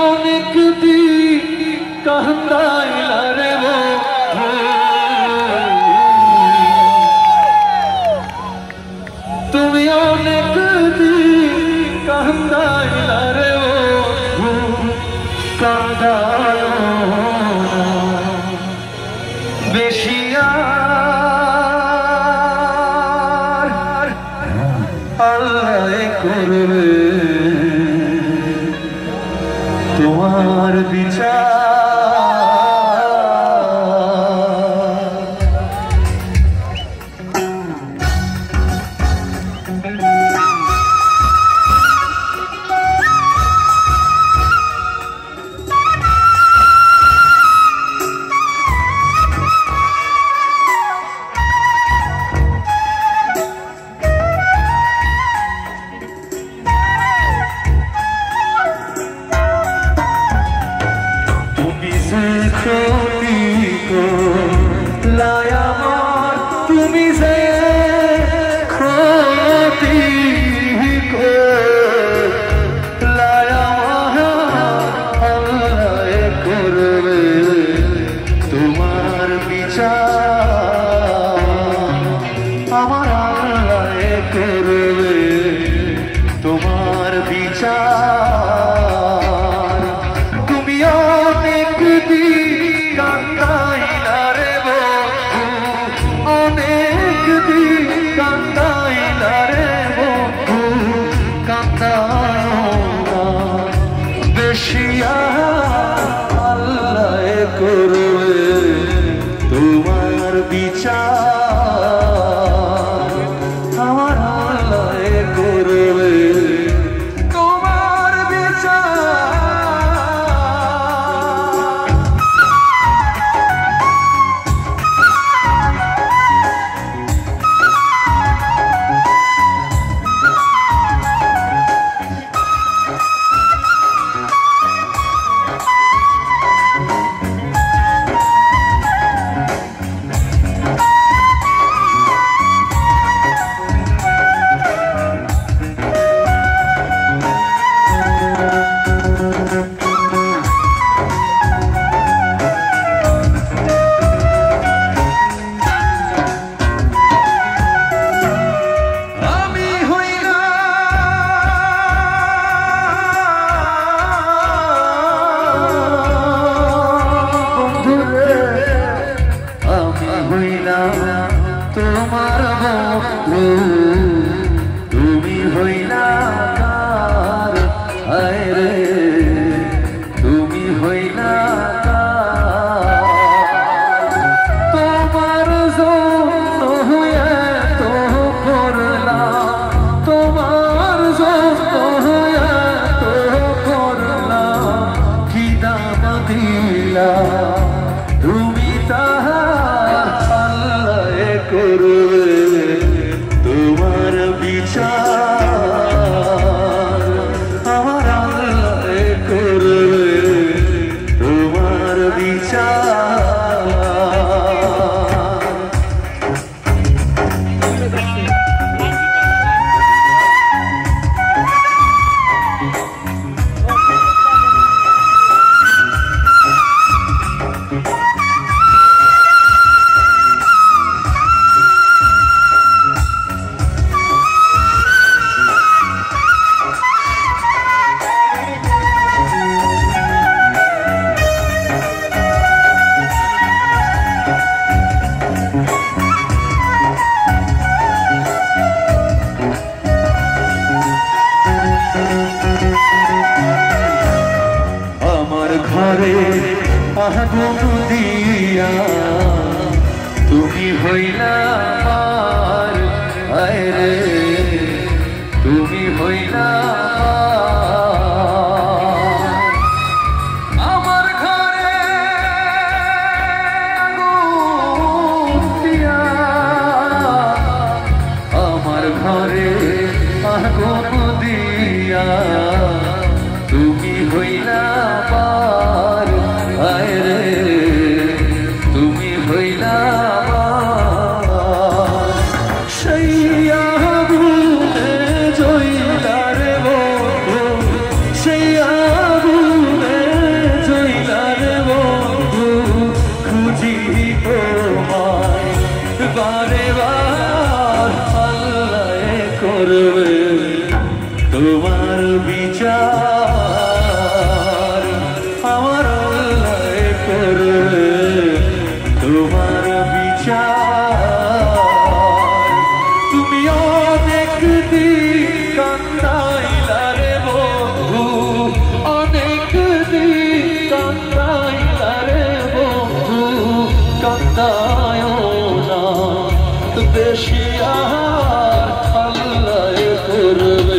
অনেক দিন কান্দাইলা তুমি অনেক দিন কান্দাইলা রে কান্দায় আল্লাহ করবে তোমার বিচার love. হইলাম তোমার বন্ধু Gracias. ঘরে আগুন দিয়া তুমি হইলা পার আয় রে। তোমার বিচার আমার করবে তোমার বিচার। তুমি অনেক দিন কান্দাইলা না আল্লাহ